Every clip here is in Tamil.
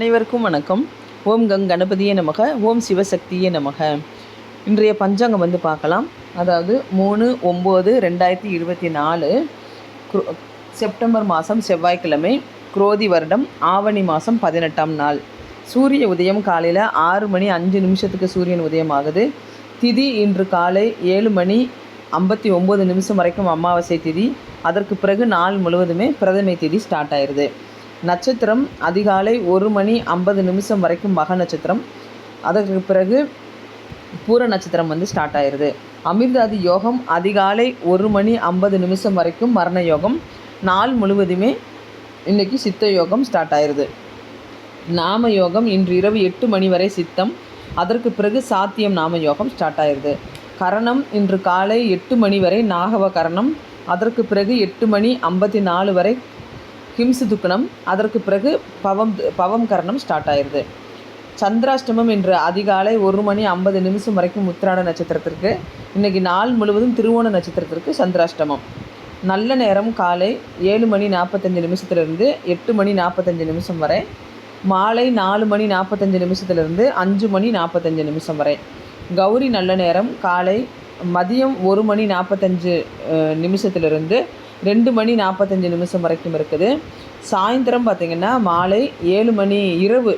அனைவருக்கும் வணக்கம். ஓம் கங் கணபதியே நமக ஓம் சிவசக்தியே நமக. இன்றைய பஞ்சாங்கம் வந்து பார்க்கலாம். அதாவது மூணு ஒம்பது ரெண்டாயிரத்தி இருபத்தி நாலு செப்டம்பர் மாதம் செவ்வாய்க்கிழமை குரோதி வருடம் ஆவணி மாதம் பதினெட்டாம் நாள். சூரிய உதயம் காலையில் ஆறு மணி அஞ்சு நிமிஷத்துக்கு சூரியன் உதயம் ஆகுது திதி இன்று காலை ஏழு மணி ஐம்பத்தி ஒம்பது நிமிஷம் வரைக்கும் அமாவாசை திதி. அதற்கு பிறகு நாள் முழுவதுமே பிரதமை திதி ஸ்டார்ட் ஆயிடுது நட்சத்திரம் அதிகாலை ஒரு மணி ஐம்பது நிமிஷம் வரைக்கும் மக நட்சத்திரம். அதற்கு பிறகு பூர நட்சத்திரம் வந்து ஸ்டார்ட் ஆயிடுது அமிர்தாதி யோகம் அதிகாலை ஒரு மணி ஐம்பது நிமிஷம் வரைக்கும் மரண யோகம். நாள் முழுவதுமே இன்னைக்கு சித்த யோகம் ஸ்டார்ட் ஆயிடுது நாம யோகம் இன்று இரவு எட்டு மணி வரை சித்தம். அதற்கு பிறகு சாத்தியம் நாம யோகம் ஸ்டார்ட் ஆயிடுது கரணம் இன்று காலை எட்டு மணி வரை நாகவ கரணம். அதற்கு பிறகு எட்டு மணி ஐம்பத்தி நாலு வரை ஹிம்சு துக்கணம் அதற்கு பிறகு பவம் பவம் கரணம் ஸ்டார்ட் ஆயிடுது சந்திராஷ்டமம் இன்று அதிகாலை ஒரு மணி ஐம்பது நிமிஷம் வரைக்கும் உத்திராட நட்சத்திரத்திற்கு இன்றைக்கி நாள் முழுவதும் திருவோண நட்சத்திரத்திற்கு சந்திராஷ்டமம். நல்ல நேரம் காலை ஏழு மணி நாற்பத்தஞ்சு நிமிஷத்துலேருந்து எட்டு மணி நாற்பத்தஞ்சு நிமிஷம் வரை மாலை நாலு மணி நாற்பத்தஞ்சு நிமிஷத்துலேருந்து அஞ்சு மணி நாற்பத்தஞ்சு நிமிஷம் வரை. கௌரி நல்ல நேரம் காலை மதியம் ஒரு மணி நாற்பத்தஞ்சு நிமிஷத்துலேருந்து ரெண்டு மணி நாற்பத்தஞ்சு நிமிஷம் வரைக்கும் இருக்குது. சாயந்தரம் பார்த்திங்கன்னா மாலை ஏழு மணி இரவு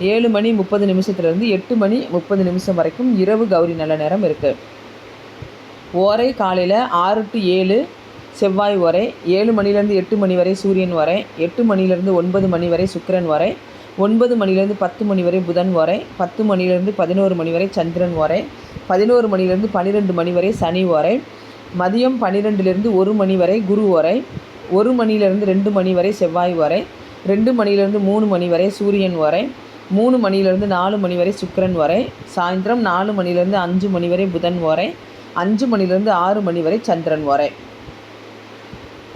ஏழு மணி முப்பது நிமிஷத்துலேருந்து எட்டு மணி முப்பது நிமிஷம் வரைக்கும் இரவு கௌரி நல்ல நேரம் இருக்குது ஓரை காலையில் ஆறு டு ஏழு செவ்வாய் வரை ஏழு மணிலேருந்து எட்டு மணி வரை சூரியன் வரை எட்டு மணிலேருந்து ஒன்பது மணி வரை சுக்கிரன் வரை ஒன்பது மணிலேருந்து பத்து மணி வரை புதன் வரை பத்து மணிலேருந்து பதினோரு மணி வரை சந்திரன் வரை பதினோரு மணிலேருந்து பன்னிரெண்டு மணி வரை சனி வரை மதியம் பன்னிரெண்டுலேருந்து ஒரு மணி வரை குரு வரை ஒரு மணிலேருந்து ரெண்டு மணி வரை செவ்வாய் வரை ரெண்டு மணிலேருந்து மூணு மணி வரை சூரியன் வரை மூணு மணிலேருந்து நாலு மணி வரை சுக்கரன் வரை சாயந்தரம் நாலு மணிலேருந்து அஞ்சு மணி வரை புதன் வரை அஞ்சு மணிலேருந்து ஆறு மணி வரை சந்திரன் வரை.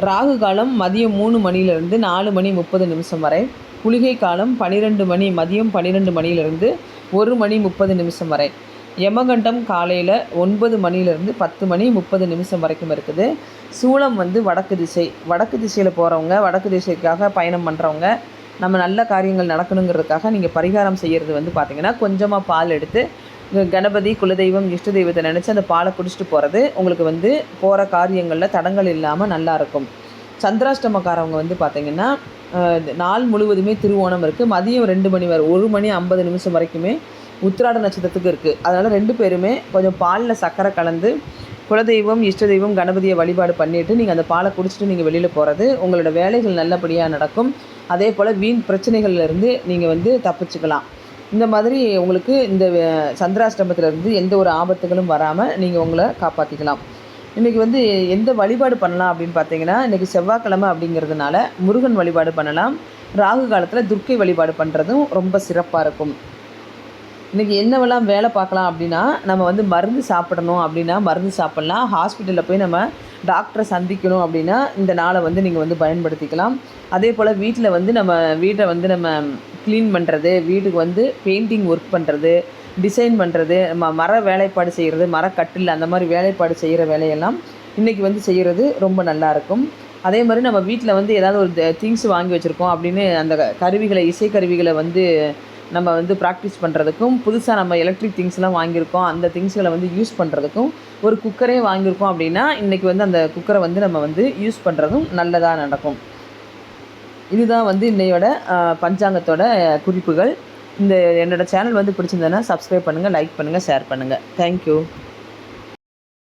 ராகு காலம் மதியம் மூணு மணியிலிருந்து நாலு மணி முப்பது நிமிஷம் வரை குளிகை காலம் பன்னிரெண்டு மணி மதியம் பன்னிரெண்டு மணியிலிருந்து ஒரு மணி முப்பது நிமிஷம் வரை. யமகண்டம் காலையில் ஒன்பது மணிலேருந்து பத்து மணி முப்பது நிமிஷம் வரைக்கும் இருக்குது. சூளம் வந்து வடக்கு திசை. வடக்கு திசையில் போகிறவங்க வடக்கு திசைக்காக பயணம் பண்ணுறவங்க நம்ம நல்ல காரியங்கள் நடக்கணுங்கிறதுக்காக நீங்கள் பரிகாரம் செய்கிறது வந்து பார்த்திங்கன்னா கொஞ்சமாக பால் எடுத்து கணபதி குலதெய்வம் இஷ்ட தெய்வத்தை நினச்சி அந்த பாலை குடிச்சிட்டு போகிறது உங்களுக்கு வந்து போகிற காரியங்களில் தடங்கள் இல்லாமல் நல்லா இருக்கும். சந்திராஷ்டமக்காரவங்க வந்து பார்த்திங்கன்னா நாள் முழுவதுமே திருவோணம் இருக்குது மதியம் ரெண்டு மணி வரை ஒரு மணி ஐம்பது நிமிஷம் வரைக்குமே உத்திராட நட்சத்திரத்துக்கு இருக்குது அதனால் ரெண்டு பேருமே கொஞ்சம் பாலில் சர்க்கரை கலந்து குலதெய்வம் இஷ்ட தெய்வம் கணபதியை வழிபாடு பண்ணிவிட்டு நீங்கள் அந்த பாலை குடிச்சிட்டு நீங்கள் வெளியில் போகிறது உங்களோட வேலைகள் நல்லபடியாக நடக்கும். அதே போல் வீண் பிரச்சனைகள்லேருந்து நீங்கள் வந்து தப்பிச்சுக்கலாம். இந்த மாதிரி உங்களுக்கு இந்த சந்திராஷ்டமத்திலேருந்து எந்த ஒரு ஆபத்துகளும் வராமல் நீங்கள் உங்களை காப்பாற்றிக்கலாம் இன்றைக்கி வந்து எந்த வழிபாடு பண்ணலாம் அப்படின்னு பார்த்தீங்கன்னா இன்றைக்கி செவ்வாய்க்கிழமை அப்படிங்கிறதுனால முருகன் வழிபாடு பண்ணலாம். ராகு காலத்தில் துர்க்கை வழிபாடு பண்ணுறதும் ரொம்ப சிறப்பாக இருக்கும். இன்றைக்கி என்னவெல்லாம் வேலை பார்க்கலாம் அப்படின்னா நம்ம வந்து மருந்து சாப்பிடணும் அப்படின்னா மருந்து சாப்பிட்லாம். ஹாஸ்பிட்டலில் போய் நம்ம டாக்டரை சந்திக்கணும் அப்படின்னா இந்த நாளை வந்து நீங்கள் வந்து பயன்படுத்திக்கலாம். அதே போல் வீட்டில் வந்து நம்ம வீட்டை வந்து நம்ம க்ளீன் பண்ணுறது வீட்டுக்கு வந்து பெயிண்டிங் ஒர்க் பண்ணுறது டிசைன் பண்ணுறது ம மர வேலைப்பாடு செய்கிறது மரக்கட்டில் அந்த மாதிரி வேலைப்பாடு செய்கிற வேலையெல்லாம் இன்றைக்கி வந்து செய்கிறது ரொம்ப நல்லா இருக்கும். அதே மாதிரி நம்ம வீட்டில் வந்து ஏதாவது ஒரு திங்ஸ் வாங்கி வச்சுருக்கோம் அப்படின்னு அந்த க- கருவிகளை இசைக்கருவிகளை வந்து நம்ம வந்து ப்ராக்டிஸ் பண்ணுறதுக்கும் புதுசாக நம்ம எலக்ட்ரிக் திங்ஸ்லாம் வாங்கியிருக்கோம். அந்த திங்ஸ்களை வந்து யூஸ் பண்ணுறதுக்கும் ஒரு குக்கரே வாங்கியிருக்கோம் அப்படின்னா இன்றைக்கி வந்து அந்த குக்கரை வந்து நம்ம வந்து யூஸ் பண்ணுறதும் நல்லதாக நடக்கும். இதுதான் வந்து இன்னையோட பஞ்சாங்கத்தோட குறிப்புகள். இந்த என்னோடய சேனல் வந்து பிடிச்சிருந்ததுன்னா சப்ஸ்கிரைப் பண்ணுங்கள் லைக் பண்ணுங்கள் ஷேர் பண்ணுங்கள் தேங்க்யூ